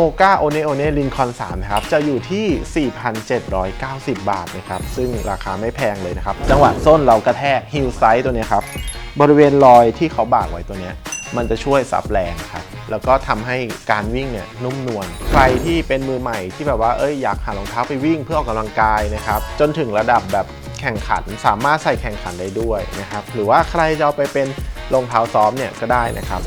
h o g a o n e o n e Lincoln 3นะครับจะอยู่ที่ 4,790 บาทนะครับซึ่งราคาไม่แพงเลยนะครับ จังหวะส้นเรากระแทกฮิลไซด์ตัวนี้ครับ บริเวณรอยที่เขาบากไว้ตัวนี้มันจะช่วยซับแรงครับ แล้วก็ทำให้การวิ่งเนี่ยนุ่มนวล ใครที่เป็นมือใหม่ที่แบบว่า เอ้ยอยากหารองเท้าไปวิ่งเพื่อออกกำลังกายนะครับ จนถึงระดับแบบแข่งขันสามารถใส่แข่งขันได้ด้วยนะครับ หรือว่าใครจะเอาไปเป็นรองเท้าซ้อมเนี่ยก็ได้นะครับ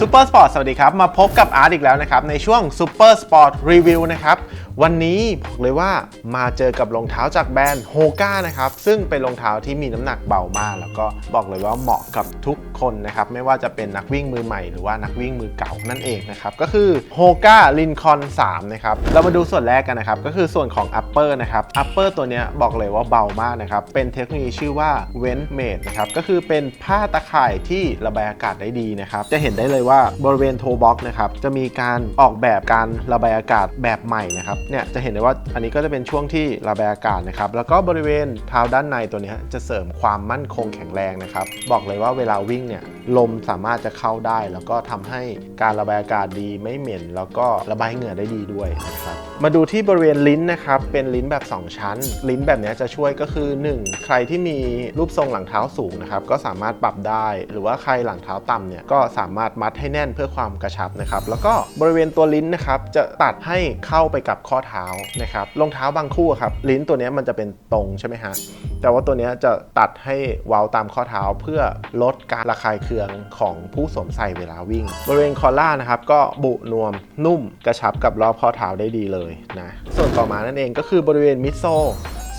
ซูเปอร์สปอร์ตสวัสดีครับ มาพบกับอาร์ตอีกแล้วนะครับ ในช่วงซูเปอร์สปอร์ตรีวิวนะครับ วันนี้บอกเลยว่ามาเจอกับรองเท้าจากแบรนด์โฮก้านะครับ ซึ่งเป็นรองเท้าที่มีน้ำหนักเบามาก แล้วก็บอกเลยว่าเหมาะกับทุกคนนะครับ ไม่ว่าจะเป็นนักวิ่งมือใหม่หรือว่านักวิ่งมือเก่านั่นเองนะครับ ก็คือโฮก้าลินคอน3นะครับ เรามาดูส่วนแรกกันนะครับ ก็คือส่วนของ upper นะครับ upper ตัวนี้บอกเลยว่าเบามากนะครับ เป็นเทคโนโลยีชื่อว่า vent made นะครับก็คือเป็นผ้าตะข่ายที่ระบายอากาศได้ดีนะครับจะเห็นได้เลยว่าบริเวณโทบ็อกนะครับจะมีการออกแบบการระบายอากาศแบบใหม่นะครับเนี่ยจะเห็นได้ว่าอันนี้ก็จะเป็นช่วงที่ระบายอากาศนะครับ แล้วก็บริเวณเท้าด้านในตัวนี้จะเสริมความมั่นคงแข็งแรงนะครับ บอกเลยว่าเวลาวิ่งเนี่ยลมสามารถจะเข้าได้ แล้วก็ทำให้การระบายอากาศดีไม่เหม็น แล้วก็ระบายเหงื่อได้ดีด้วยนะครับมาดูที่บริเวณลิ้นนะครับ เป็นลิ้นแบบ 2 ชั้น ลิ้นแบบนี้จะช่วยก็คือ 1 ใครที่มีรูปทรงหลังเท้าสูงนะครับ ก็สามารถปรับได้ หรือว่าใครหลังเท้าต่ำเนี่ยก็สามารถมัดให้แน่นเพื่อความกระชับนะครับ แล้วก็บริเวณตัวลิ้นนะครับจะตัดให้เข้าไปกับข้อเท้านะครับรองเท้าบางคู่ครับลิ้นตัวนี้มันจะเป็นตรงใช่ไหมฮะแต่ว่าตัวนี้จะตัดให้เว้าตามข้อเท้าเพื่อลดการระคายเคืองของผู้สวมใส่เวลาวิ่ง บริเวณคอล่านะครับก็บุนวมนุ่มกระชับกับรอบข้อเท้าได้ดีเลยนะส่วนต่อมานั่นเองก็คือบริเวณมิดโซ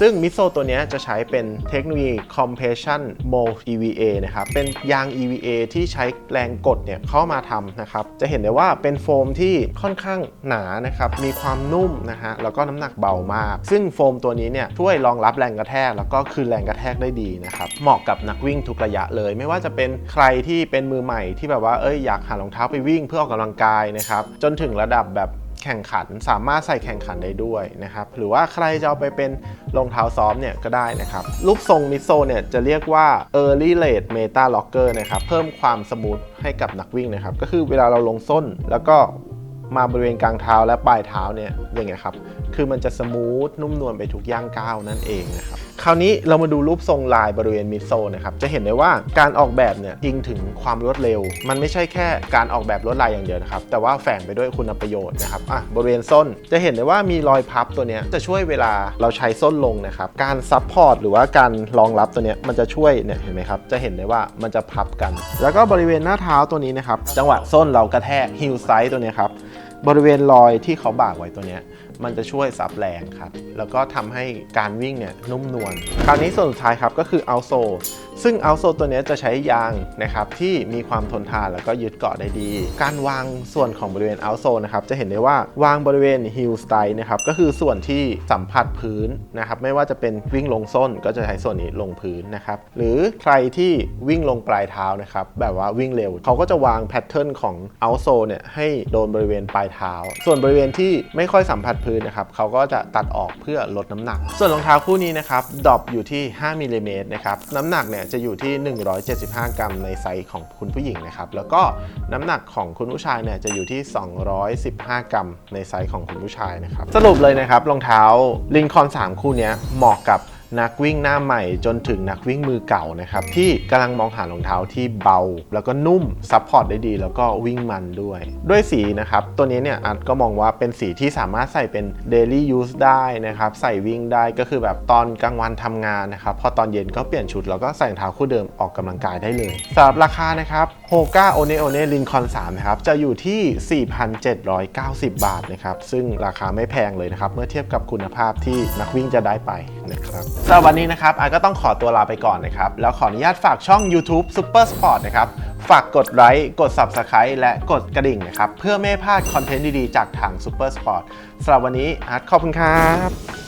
ซึ่งมิโซตัวนี้จะใช้เป็นเทคโนโลยี compression mold EVA นะครับ เป็นยาง EVA ที่ใช้แรงกดเนี่ยเข้ามาทำนะครับ จะเห็นได้ว่าเป็นโฟมที่ค่อนข้างหนานะครับ มีความนุ่มนะฮะ แล้วก็น้ำหนักเบามาก ซึ่งโฟมตัวนี้เนี่ยช่วยรองรับแรงกระแทก แล้วก็คืนแรงกระแทกได้ดีนะครับ เหมาะกับนักวิ่งทุกระยะเลย ไม่ว่าจะเป็นใครที่เป็นมือใหม่ที่แบบว่า เอ้ย อยากหารองเท้าไปวิ่งเพื่อออกกำลังกายนะครับ จนถึงระดับแบบ แข่งขัน สามารถใส่แข่งขันได้ด้วยนะครับ หรือว่าใครจะเอาไปเป็นรองเท้าซ้อมเนี่ยก็ได้นะครับ รูปทรงมิโซเนี่ยจะเรียกว่า early late meta locker นะครับ เพิ่มความสมูทให้กับนักวิ่งนะครับ ก็คือเวลาเราลงส้นแล้วก็มาบริเวณกลางเท้าและปลายเท้าเนี่ยอย่างเงี้ยครับ คือมันจะสมูทนุ่มนวลไปทุกย่างก้าวนั่นเองนะครับ คราวนี้เรามาดูรูปทรงลายบริเวณมิดโซนนะครับ จะเห็นได้ว่าการออกแบบเนี่ยอิงถึงความรวดเร็ว มันไม่ใช่แค่การออกแบบลวดลายอย่างเดียวนะครับ แต่ว่าแฝงไปด้วยคุณประโยชน์นะครับ อะ บริเวณส้น จะเห็นได้ว่ามีรอยพับตัวเนี้ยจะช่วยเวลาเราใช้ส้นลงนะครับ การซับพอร์ตหรือว่าการรองรับตัวเนี้ยมันจะช่วยเนี่ยเห็นไหมครับ จะเห็นได้ว่ามันจะพับกัน แล้วก็บริเวณหน้าเท้าตัวนี้นะครับ จังหวะส้นเรากระแทกฮิลไซด์ตัวเนี้ยครับ บริเวณรอยที่เขาบากไว้ตัวเนี้ยมันจะช่วยซับแรงครับ แล้วก็ทำให้การวิ่งเนี่ยนุ่มนวล คราวนี้ส่วนสุดท้ายครับก็คือเอาโซซึ่งเอาโซตัวนี้จะใช้ยางนะครับที่มีความทนทานแล้วก็ยึดเกาะได้ดี การวางส่วนของบริเวณเอาโซนะครับจะเห็นได้ว่าวางบริเวณฮิลสไตล์นะครับก็คือส่วนที่สัมผัสพื้นนะครับไม่ว่าจะเป็นวิ่งลงส้นก็จะใช้ส่วนนี้ลงพื้นนะครับหรือใครที่วิ่งลงปลายเท้านะครับแบบว่าวิ่งเร็ว เขาก็จะวางแพทเทิร์นของเอาโซเนี่ยให้โดนบริเวณปลายเท้า ส่วนบริเวณที่ไม่ค่อยสัมผัสพื้นนะครับเขาก็จะตัดออกเพื่อลดน้ำหนัก ส่วนรองเท้าคู่นี้นะครับดรอปอยู่ที่ 5มิลลิเมตรนะครับน้ำหนักเนี่ยจะอยู่ที่ 175 กรัมในไซส์ของคุณผู้หญิงนะครับแล้วก็น้ำหนักของคุณผู้ชายเนี่ยจะอยู่ที่ 215 กรัมในไซส์ของคุณผู้ชายนะครับสรุปเลยนะครับรองเท้าลินคอน3คู่นี้เหมาะกับ นักวิ่งหน้าใหม่จนถึงนักวิ่งมือเก่านะครับ ที่กำลังมองหารองเท้าที่เบา แล้วก็นุ่มซัพพอร์ตได้ดี แล้วก็วิ่งมันด้วย ด้วยสีนะครับ ตัวนี้เนี่ยอาร์ตก็มองว่าเป็นสีที่สามารถใส่เป็น daily use ได้นะครับ ใส่วิ่งได้ก็คือแบบตอนกลางวันทำงานนะครับ พอตอนเย็นก็เปลี่ยนชุด แล้วก็ใส่รองเท้าคู่เดิมออกกำลังกายได้เลยสำหรับราคานะครับ Hoka One One Lincoln 3นะครับจะอยู่ที่ 4,790 บาทนะครับซึ่งราคาไม่แพงเลยนะครับเมื่อเทียบกับคุณภาพที่นักวิ่งจะได้ไปนะครับสำหรับวันนี้นะครับอาก็ต้องขอตัวลาไปก่อนนะครับ แล้วขออนุญาตฝากช่อง YouTube Super Sport นะครับ ฝากกดไลค์ กด Subscribe และกดกระดิ่งนะครับ เพื่อไม่พลาดคอนเทนต์ดี ๆ จากทาง Super Sport สำหรับวันนี้อาร์ตขอบคุณครับ